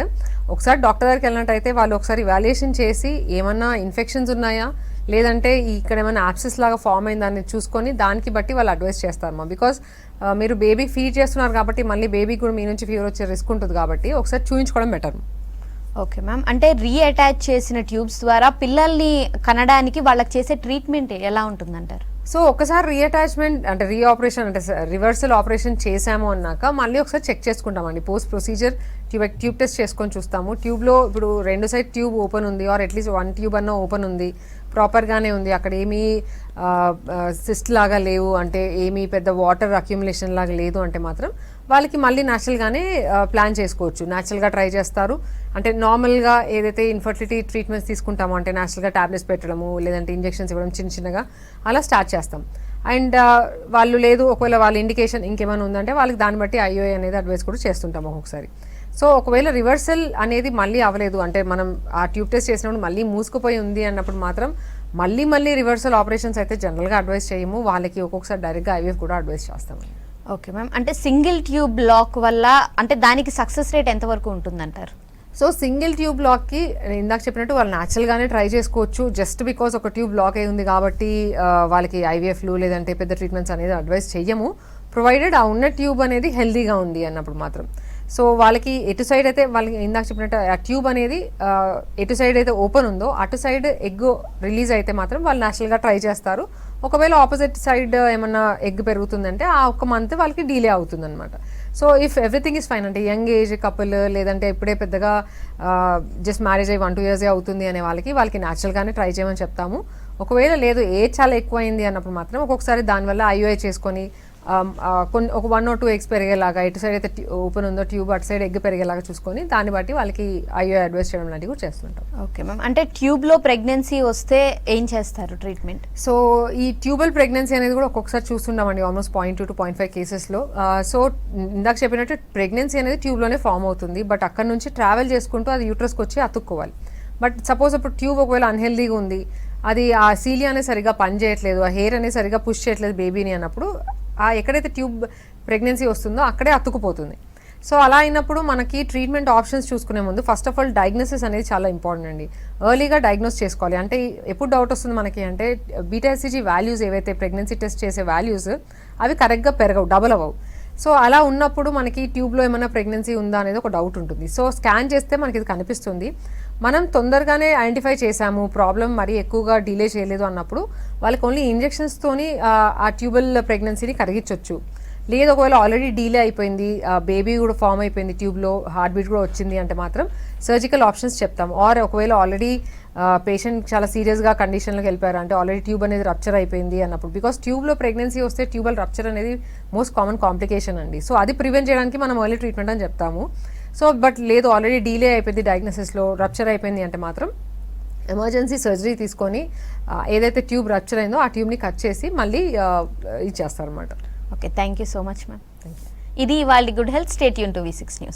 ఒకసారి డాక్టర్ దగ్గరికి వెళ్ళినట్టయితే వాళ్ళు ఒకసారి వాల్యుయేషన్ చేసి ఏమన్నా ఇన్ఫెక్షన్స్ ఉన్నాయా? లేదంటే ఈ ఇక్కడ ఏమైనా యాప్సెస్ లాగా ఫామ్ అయిందా అనేది చూసుకొని దానికి బట్టి వాళ్ళు అడ్వైస్ చేస్తారు మా బికాస్ మీరు బేబీ ఫీడ్ చేస్తున్నారు కాబట్టి మళ్ళీ బేబీ కూడా మీ నుంచి ఫీవర్ వచ్చే రిస్క్ ఉంటుంది కాబట్టి ఒకసారి చూపించుకోవడం బెటర్ ఓకే మ్యామ్ అంటే రీఅటాచ్ చేసిన ట్యూబ్స్ ద్వారా పిల్లల్ని కనడానికి వాళ్ళకి చేసే ట్రీట్మెంట్ ఎలా ఉంటుందంటారు? సో ఒకసారి రీఅటాచ్మెంట్ అంటే రీ ఆపరేషన్ అంటే రివర్సల్ ఆపరేషన్ చేసాము అన్నాక మళ్ళీ ఒకసారి చెక్ చేసుకుంటామండి post procedure tube tube test చేసుకొని చూస్తాము. ట్యూబ్లో ఇప్పుడు రెండు సైడ్ ట్యూబ్ ఓపెన్ ఉంది ఆర్ అట్లీస్ట్ వన్ ట్యూబ్ అన్న ఓపెన్ ఉంది. ప్రాపర్గానే ఉంది. అక్కడ ఏమీ సిస్ట్ లాగా లేవు. అంటే ఏమీ పెద్ద వాటర్ అక్యుములేషన్ లాగా లేదు అంటే మాత్రం వాళ్ళకి మళ్ళీ న్యాచురల్గానే ప్లాన్ చేసుకోవచ్చు. న్యాచురల్గా ట్రై చేస్తారు. అంటే నార్మల్గా ఏదైతే ఇన్ఫర్టిలిటీ ట్రీట్మెంట్స్ తీసుకుంటామో అంటే న్యాచురల్గా ట్యాబ్లెట్స్ పెట్టడము లేదంటే ఇంజెక్షన్స్ ఇవ్వడం చిన్న చిన్నగా అలా స్టార్ట్ చేస్తాం. అండ్ వాళ్ళు లేదు ఒకవేళ వాళ్ళ ఇండికేషన్ ఇంకేమైనా ఉందంటే వాళ్ళకి దాన్ని బట్టి ఐఓఏ అనేది అడ్వైస్ కూడా చేస్తుంటాం ఒక్కొక్కసారి. సో ఒకవేళ రివర్సల్ అనేది మళ్ళీ అవ్వలేదు అంటే మనం ఆ ట్యూబ్ టెస్ట్ చేసినప్పుడు మళ్ళీ మూసుకుపోయి ఉంది అన్నప్పుడు మాత్రం మళ్ళీ మళ్ళీ రివర్సల్ ఆపరేషన్స్ అయితే జనరల్గా అడ్వైస్ చేయము. వాళ్ళకి ఒక్కొక్కసారి డైరెక్ట్గా ఐవీఎఫ్ కూడా అడ్వైస్ చేస్తామండి ఓకే మ్యామ్ అంటే సింగిల్ ట్యూబ్ బ్లాక్ వల్ల అంటే దానికి సక్సెస్ రేట్ ఎంతవరకు ఉంటుందంటారు? సో సింగిల్ ట్యూబ్ బ్లాక్కి ఇందాక చెప్పినట్టు వాళ్ళు న్యాచురల్గానే ట్రై చేసుకోవచ్చు. జస్ట్ బికాస్ ఒక ట్యూబ్ బ్లాక్ అయి ఉంది కాబట్టి వాళ్ళకి ఐవీఎఫ్లు లేదంటే పెద్ద ట్రీట్మెంట్స్ అనేది అడ్వైస్ చెయ్యము. ప్రొవైడెడ్ ఆ ఉన్న ట్యూబ్ అనేది హెల్దీగా ఉంది అన్నప్పుడు మాత్రం. సో వాళ్ళకి ఎటు సైడ్ అయితే వాళ్ళకి ఇందాక చెప్పినట్టు ఆ ట్యూబ్ అనేది ఎటు సైడ్ అయితే ఓపెన్ ఉందో అటు సైడ్ ఎగ్ రిలీజ్ అయితే మాత్రం వాళ్ళు నేచురల్గా ట్రై చేస్తారు. ఒకవేళ ఆపోజిట్ సైడ్ ఏమన్నా ఎగ్ పెరుగుతుందంటే ఆ ఒక్క మంత్ వాళ్ళకి డీలే అవుతుంది అనమాట so if everything is fine అంటే యంగ్ ఏజ్ కపుల్ లేదంటే ఇప్పుడే పెద్దగా జస్ట్ మ్యారేజ్ అయ్యి వన్ టూ ఇయర్సే అవుతుంది అనే వాళ్ళకి వాళ్ళకి న్యాచురల్గానే ట్రై చేయమని చెప్తాము. ఒకవేళ లేదు ఏజ్ చాలా ఎక్కువైంది అన్నప్పుడు మాత్రం ఒక్కొక్కసారి దానివల్ల ఐఓఐ చేసుకొని కొన్ని ఒక వన్ ఆర్ టూ ఎగ్స్ పెరిగేలాగా ఇటు సైడ్ అయితే ఓపెన్ ఉందో ట్యూబ్ అటు సైడ్ ఎగ్ పెరిగేలాగా చూసుకొని దాన్ని బట్టి వాళ్ళకి ఐఓఐ అడ్వైస్ చేయడం లాంటివి కూడా చేస్తుంటాం. ఓకే మ్యామ్ అంటే ట్యూబ్లో ప్రెగ్నెన్సీ వస్తే ఏం చేస్తారు ట్రీట్మెంట్ సో ఈ ట్యూబల్ ప్రెగ్నెన్సీ అనేది కూడా ఒక్కొక్కసారి చూస్తున్నామండి almost point two to point five కేసెస్లో సో ఇందాక చెప్పినట్టు ప్రెగ్నెన్సీ అనేది ట్యూబ్లోనే ఫామ్ అవుతుంది బట్ అక్కడ నుంచి ట్రావెల్ చేసుకుంటూ అది యూట్రస్కి వచ్చి అతుక్కోవాలి. బట్ సపోజ్ ఇప్పుడు ట్యూబ్ ఒకవేళ అన్హెల్దీగా ఉంది అది ఆ సీలియా అనేది సరిగా పని చేయట్లేదు ఆ హెయిర్ అనేది సరిగా పుష్ చేయట్లేదు బేబీని అన్నప్పుడు ఆ ఎక్కడైతే ట్యూబ్ ప్రెగ్నెన్సీ వస్తుందో అక్కడే అతుకుపోతుంది సో అలా అయినప్పుడు మనకి ట్రీట్మెంట్ ఆప్షన్స్ చూసుకునే ముందు ఫస్ట్ ఆఫ్ ఆల్ డయాగ్నోసిస్ అనేది చాలా ఇంపార్టెంట్ అండి. ఎర్లీగా డయాగ్నోస్ చేసుకోవాలి. అంటే ఎప్పుడు డౌట్ వస్తుంది మనకి అంటే బీటాఎస్సీజీ వాల్యూస్ ఏవైతే ప్రెగ్నెన్సీ టెస్ట్ చేసే వాల్యూస్ అవి కరెక్ట్గా పెరగవు డబల్ అవ్వవు. సో అలా ఉన్నప్పుడు మనకి ట్యూబ్లో ఏమైనా ప్రెగ్నెన్సీ ఉందా అనేది ఒక డౌట్ ఉంటుంది. సో స్కాన్ చేస్తే మనకి ఇది కనిపిస్తుంది. మనం తొందరగానే ఐడెంటిఫై చేసాము ప్రాబ్లం మరీ ఎక్కువగా డిలే చేయలేదు అన్నప్పుడు వాళ్ళకి ఓన్లీ ఇంజెక్షన్స్తోని ఆ ట్యూబల్ ప్రెగ్నెన్సీని కరిగించవచ్చు లేదు ఒకవేళ ఆల్రెడీ డీలే అయిపోయింది బేబీ కూడా ఫామ్ అయిపోయింది ట్యూబ్లో హార్ట్ బీట్ కూడా వచ్చింది అంటే మాత్రం సర్జికల్ ఆప్షన్స్ చెప్తాం. ఆర్ ఒకవేళ ఆల్రెడీ పేషెంట్ చాలా సీరియస్గా కండిషన్లోకి వెళ్ళిపోయారు అంటే ఆల్రెడీ ట్యూబ్ అనేది రప్చర్ అయిపోయింది అన్నప్పుడు బికాస్ ట్యూబ్లో ప్రెగ్నెన్సీ వస్తే ట్యూబల్ రప్చర్ అనేది మోస్ట్ కామన్ కాంప్లికేషన్ అండి. సో అది ప్రివెంట్ చేయడానికి మనం ఎర్లీ ట్రీట్మెంట్ అని చెప్తాము. సో బట్ లేదు ఆల్రెడీ డీలే అయిపోయింది డయాగ్నోసిస్లో రప్చర్ అయిపోయింది అంటే మాత్రం ఎమర్జెన్సీ సర్జరీ తీసుకొని ఏదైతే ట్యూబ్ రప్చర్ అయిందో ఆ ట్యూబ్ని కట్ చేసి మళ్ళీ ఇచ్చేస్తారనమాట okay thank you so much ma'am ఇది వాళ్ళ గుడ్ హెల్త్ స్టేట్ యూన్ టు వి సిక్స్ న్యూస్